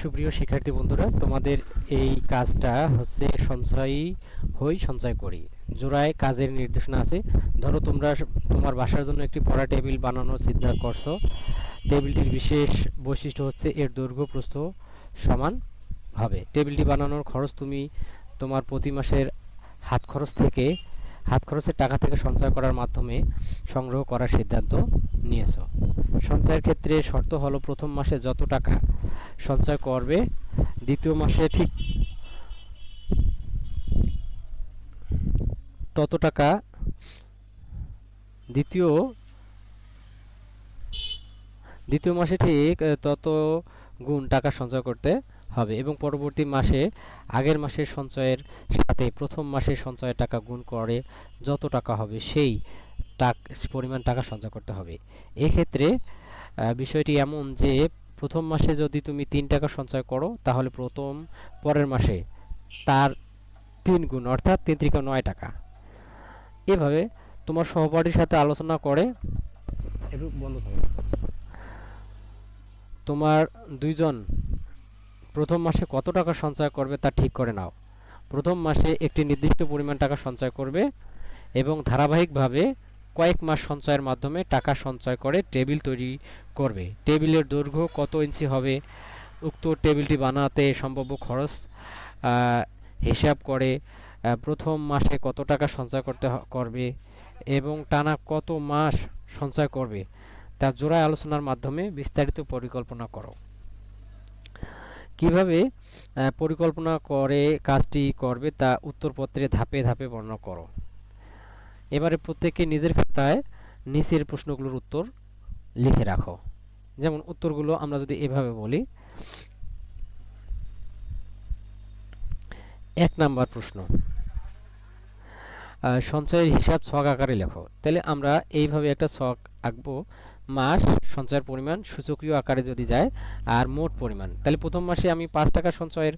সুপ্রিয় শিক্ষার্থী বন্ধুরা, তোমাদের এই কাজটা হচ্ছে সঞ্চয়ী হই, সঞ্চয় করি। জোড়ায় কাজের নির্দেশনা আছে। ধরো তোমরা তোমার বাসার জন্য একটি পড়া টেবিল বানানোর চিন্তা করছ। টেবিলটির বিশেষ বৈশিষ্ট্য হচ্ছে এর দৈর্ঘ্য, প্রস্থ সমান হবে। টেবিলটি বানানোর খরচ তুমি তোমার প্রতি মাসের হাত খরচ থেকে হাত খরচের টাকা থেকে সঞ্চয় করার মাধ্যমে সংগ্রহ করার সিদ্ধান্ত নিয়েছো। সঞ্চয়ের ক্ষেত্রে শর্ত হলো প্রথম মাসে যত টাকা সঞ্চয় করবে, দ্বিতীয় মাসে ঠিক তত টাকা, দ্বিতীয় দ্বিতীয় মাসে ঠিক তত গুণ টাকা সঞ্চয় করতে হবে এবং পরবর্তী মাসে, আগের মাসের সঞ্চয়ের সাথে প্রথম মাসের সঞ্চয়ের টাকা গুণ করে যত টাকা হবে সেই টাক, পরিমাণ টাকা সঞ্চয় করতে হবে। এক্ষেত্রে বিষয়টি এমন যে প্রথম মাসে যদি তুমি তিন টাকা সঞ্চয় করো, তাহলে প্রথম পরের মাসে তার তিন গুণ, অর্থাৎ তিন ত্রিকা নয় টাকা। এভাবে তোমার সহপাঠীর সাথে আলোচনা করে বন্ধ তোমার দুইজন প্রথম মাসে কত টাকা সঞ্চয় করবে তা ঠিক করে নাও। প্রথম মাসে একটি নির্দিষ্ট পরিমাণ টাকা সঞ্চয় করবে এবং ধারাবাহিকভাবে কয়েক মাস সঞ্চয়ের মাধ্যমে টাকা সঞ্চয় করে টেবিল তৈরি করবে। টেবিলের দৈর্ঘ্য কত ইঞ্চি হবে? উক্ত টেবিলটি বানাতে সম্ভাব্য খরচ হিসাব করে প্রথম মাসে কত টাকা সঞ্চয় করতে করবে এবং টানা কত মাস সঞ্চয় করবে তা জোড়ায় আলোচনার মাধ্যমে বিস্তারিত পরিকল্পনা করো। কীভাবে পরিকল্পনা করে, কাজটি করবে তা উত্তরপত্রে ধাপে ধাপে বর্ণনা করো। এবারে প্রত্যেকে নিজের খাতায় নিচের প্রশ্নগুলোর উত্তর লিখে রাখো। যেমন উত্তরগুলো আমরা যদি এভাবে বলি, এক নাম্বার প্রশ্ন সঞ্চয়ের হিসাব ছক আকারে লেখো। তাহলে আমরা এইভাবে একটা ছক আঁকবো মাস সঞ্চয়ের পরিমাণ সূচকীয় আকারে যদি যায়, আর মোট পরিমাণ। তাহলে প্রথম মাসে আমি পাঁচ টাকা সঞ্চয়ের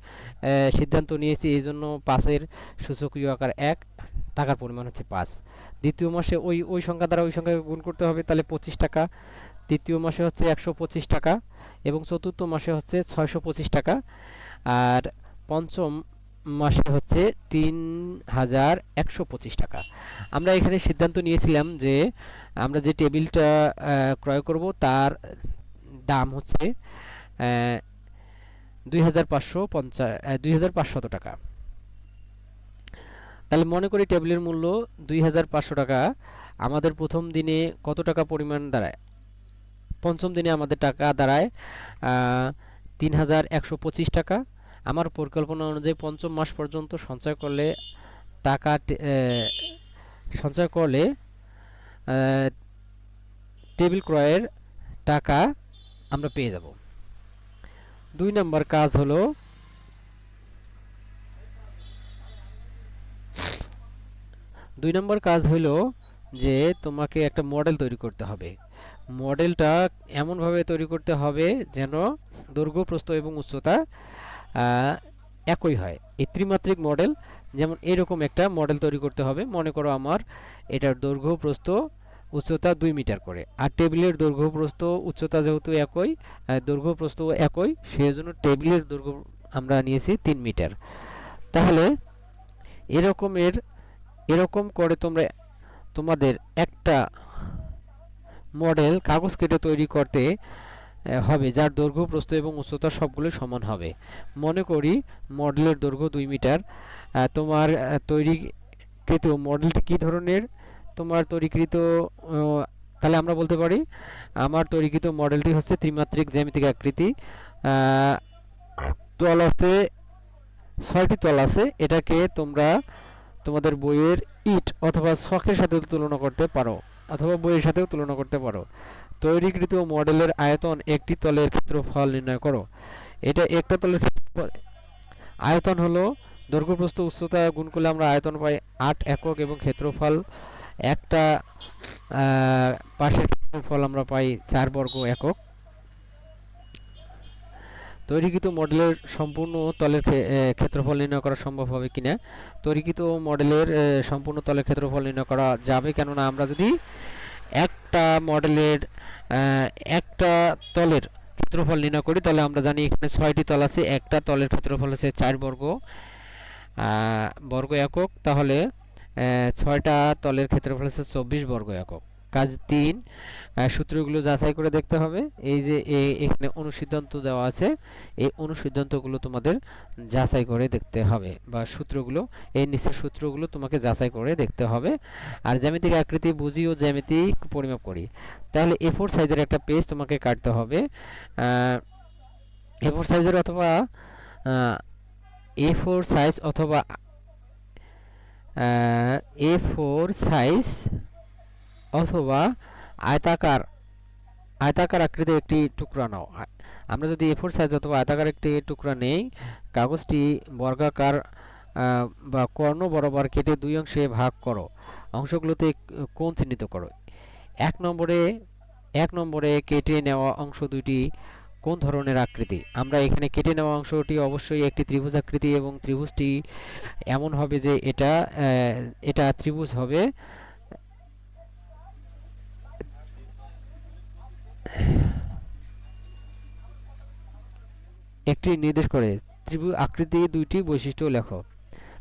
সিদ্ধান্ত নিয়েছি, এই জন্য পাঁচের সূচকীয় আকার এক, টাকার পরিমাণ হচ্ছে পাঁচ। দ্বিতীয় মাসে ওই ওই সংখ্যা দ্বারা ওই সংখ্যাকে গুণ করতে হবে, তাহলে পঁচিশ টাকা। তৃতীয় মাসে হচ্ছে একশো পঁচিশ টাকা এবং চতুর্থ মাসে হচ্ছে ছয়শো পঁচিশ টাকা। আর পঞ্চম মাসে হচ্ছে তিন হাজার একশো পঁচিশ টাকা। আমরা এখানে সিদ্ধান্ত নিয়েছিলাম যে আমরা যে টেবিলটা ক্রয় করব তার দাম হচ্ছে দুই হাজার পাঁচশো পঞ্চাশ দুই হাজার পাঁচশত টাকা। তাহলে মনে করি টেবিলের মূল্য দুই হাজার পাঁচশো টাকা। আমাদের প্রথম দিনে কত টাকা পরিমাণ দাঁড়ায়? পঞ্চম দিনে আমাদের টাকা দাঁড়ায় তিন হাজার একশো পঁচিশ টাকা। আমার পরিকল্পনা অনুযায়ী পঞ্চম মাস পর্যন্ত সঞ্চয় করলে টাকা সঞ্চয় করলে টেবিল ক্রয়ের টাকা আমরা পেয়ে যাব। দুই নম্বর কাজ হলো দুই নম্বর কাজ হলো যে তোমাকে একটা মডেল তৈরি করতে হবে। মডেলটা এমনভাবে তৈরি করতে হবে যেন দৈর্ঘ্য, প্রস্থ এবং উচ্চতা একই হয়। এই ত্রিমাত্রিক মডেল যেমন এরকম একটা মডেল তৈরি করতে হবে। মনে করো আমার এটার দৈর্ঘ্য, প্রস্থ, উচ্চতা দুই মিটার করে। আর টেবিলের দৈর্ঘ্য, প্রস্থ, উচ্চতা যেহেতু একই দৈর্ঘ্য, প্রস্থ একই সেই জন্য টেবিলের দৈর্ঘ্য আমরা নিয়েছি তিন মিটার। তাহলে এরকমের, এরকম করে তোমরা, তোমাদের একটা মডেল কাগজ কেটে তৈরি করতে হবে, যার দৈর্ঘ্য, প্রস্থ এবং উচ্চতা সবগুলো সমান হবে। মনে করি মডেলের দৈর্ঘ্য দুই মিটার। তোমার তৈরিকৃত মডেলটি কী ধরনের? তোমার তৈরিকৃত তাহলে আমরা বলতে পারি, আমার তৈরিকৃত মডেলটি হচ্ছে ত্রিমাত্রিক জ্যামিতিক আকৃতি। তল আছে, ছয়টি তল আছে, এটাকে তোমরা তোমাদের বইয়ের ইট অথবা শখের সাথে তুলনা করতে পারো, অথবা বইয়ের সাথেও তুলনা করতে পারো। তৈরিকৃত মডেলের আয়তন একটি তলের ক্ষেত্রফল নির্ণয় করো। এটা একটা তলের আয়তন হলো দৈর্ঘ্য প্রস্থ উচ্চতা গুণ করলে আমরা আয়তন পাই আট একক এবং ক্ষেত্রফল একটা পাশের ক্ষেত্রফল আমরা পাই চার বর্গ একক। তৈরিকৃত মডেলের সম্পূর্ণ তলের ক্ষেত্রফল নির্ণয় করা সম্ভব হবে কিনা তৈরিকৃত মডেলের সম্পূর্ণ তলের ক্ষেত্রফল নির্ণয় করা যাবে কেননা আমরা যদি একটা মডেলের একটা তলের ক্ষেত্রফল নির্ণয় করি, তাহলে আমরা জানি এখানে ছয়টি তল আছে, একটা তলের ক্ষেত্রফল হচ্ছে চার বর্গ বর্গ একক, তাহলে ছয়টা তলের ক্ষেত্রফল হচ্ছে চব্বিশ বর্গ একক। কাজ তিন সূত্রগুলো যাচাই করে দেখতে হবে। এই যে এখানে অনুসিদ্ধান্ত দেওয়া আছে, এই অনুসিদ্ধান্তগুলো তোমাদের যাচাই করে দেখতে হবে বা সূত্রগুলো, এই নিচের সূত্রগুলো তোমাকে যাচাই করে দেখতে হবে। আর জ্যামিতিক আকৃতি বুঝি ও জ্যামিতিক পরিমাপ করি। তাহলে এ ফোর সাইজের একটা পেজ তোমাকে কাটতে হবে। এ ফোর সাইজের অথবা এ ফোর সাইজ অথবা এ ফোর সাইজ অথবা আয়তাকার আয়তাকার আকৃতির একটি টুকরা নাও। আমরা যদি এ ফোর সাইজ অথবা আয়তাকার একটি টুকরা নেই, কাগজটি বর্গাকার বা কর্ণ বরাবর কেটে দুই অংশে ভাগ করো। অংশগুলোতে কোণ চিহ্নিত করো। এক নম্বরে এক নম্বরে কেটে নেওয়া অংশ দুইটি কোন ধরনের আকৃতি? আমরা এখানে কেটে নেওয়া অংশটি অবশ্যই একটি ত্রিভুজ আকৃতি এবং ত্রিভুজটি এমন হবে যে এটা এটা ত্রিভুজ হবে। একটি নির্দেশ করে, ত্রিভুজ আকৃতি দুইটি বৈশিষ্ট্য লেখো।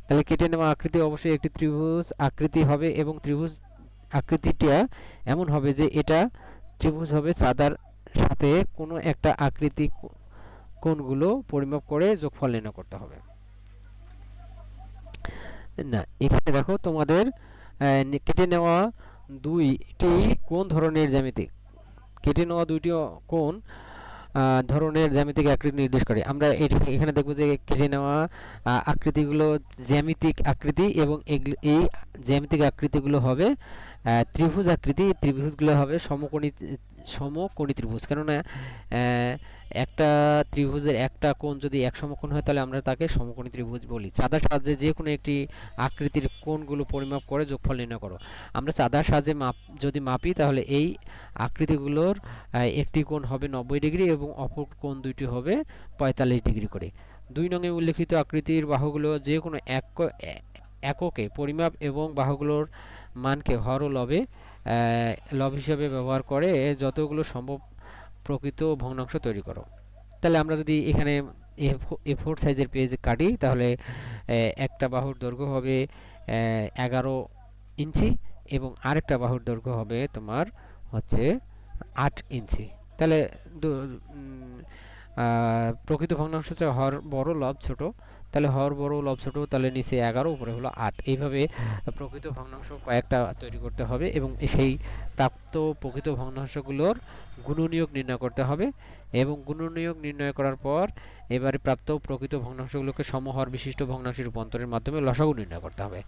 তাহলে কেটে নেওয়া আকৃতি অবশ্যই একটি ত্রিভুজ আকৃতি হবে এবং ত্রিভুজ আকৃতিটা এমন হবে যে এটা ত্রিভুজ হবে চাঁদার সাথে কোনো একটা আকৃতি কোণগুলো পরিমাপ করে যোগফল নির্ণয় করতে হবে। না, এখানে দেখো তোমাদের কেটে নেওয়া দুইটি কোন ধরনের জ্যামিতিক। কেটে নেওয়া দুইটি কোন ধরনের জ্যামিতিক আকৃতি নির্দেশ করে। আমরা এখানে দেখব যে কেটে নেওয়া আকৃতিগুলো জ্যামিতিক আকৃতি এবং এই জ্যামিতিক আকৃতিগুলো হবে ত্রিভুজ আকৃতি, ত্রিভুজগুলো হবে সমকোণী সমকোণী ত্রিভুজ। কেননা একটা ত্রিভুজের একটা কোণ যদি এক সমকোণ হয়, তাহলে আমরা তাকে সমকোণী ত্রিভুজ বলি। চাঁদার সাহায্যে যে কোনো একটি আকৃতির কোণগুলো পরিমাপ করে যোগফল নির্ণয় করো। আমরা চাঁদার সাহায্যে মাপ, যদি মাপি, তাহলে এই আকৃতিগুলোর একটি কোণ হবে নব্বই ডিগ্রি এবং অপর কোণ দুইটি হবে পঁয়তাল্লিশ ডিগ্রি করে। দুই নঙে উল্লেখিত আকৃতির বাহুগুলো যে কোনো এক এককে পরিমাপ এবং বাহুগুলোর মানকে হর ও লবে লব হিসাবে ব্যবহার করে যতগুলো সম্ভব প্রকৃত ভগ্নাংশ তৈরি করো। তাহলে আমরা যদি এখানে এ ফোর সাইজের পেজ কাটি, তাহলে একটা বাহুর দৈর্ঘ্য হবে এগারো ইঞ্চি এবং আরেকটা বাহুর দৈর্ঘ্য হবে তোমার হচ্ছে আট ইঞ্চি। তাহলে প্রকৃত ভগ্নাংশ হচ্ছে হর, বড়, লব, ছোট। তাহলে হর বড় লব ছোট, তাহলে নিচে এগারো, উপরে হলো আট। এইভাবে প্রকৃত ভগ্নাংশ কয়েকটা তৈরি করতে হবে এবং সেই প্রাপ্ত প্রকৃত ভগ্নাংশগুলোর গুণনীয়ক নির্ণয় করতে হবে এবং গুণনীয়ক নির্ণয় করার পর এবারে প্রাপ্ত প্রকৃত ভগ্নাংশগুলোকে সমহর বিশিষ্ট ভগ্নাংশে রূপান্তরের মাধ্যমে লসাগু নির্ণয় করতে হবে।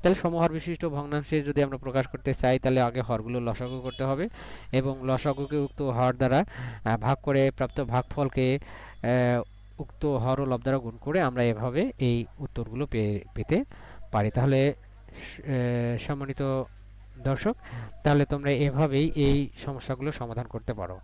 তাহলে সমহর বিশিষ্ট ভগ্নাংশে যদি আমরা প্রকাশ করতে চাই, তাহলে আগে হরগুলো লসাগু করতে হবে এবং লসাগুকে উক্ত হর দ্বারা ভাগ করে প্রাপ্ত ভাগফলকে উক্ত হর ও লব দ্বারা গুণ করে আমরা এভাবে এই উত্তরগুলো পেতে পারি। তাহলে সম্মানিত দর্শক, তাহলে তোমরা এভাবেই এই সমস্যাগুলো সমাধান করতে পারো।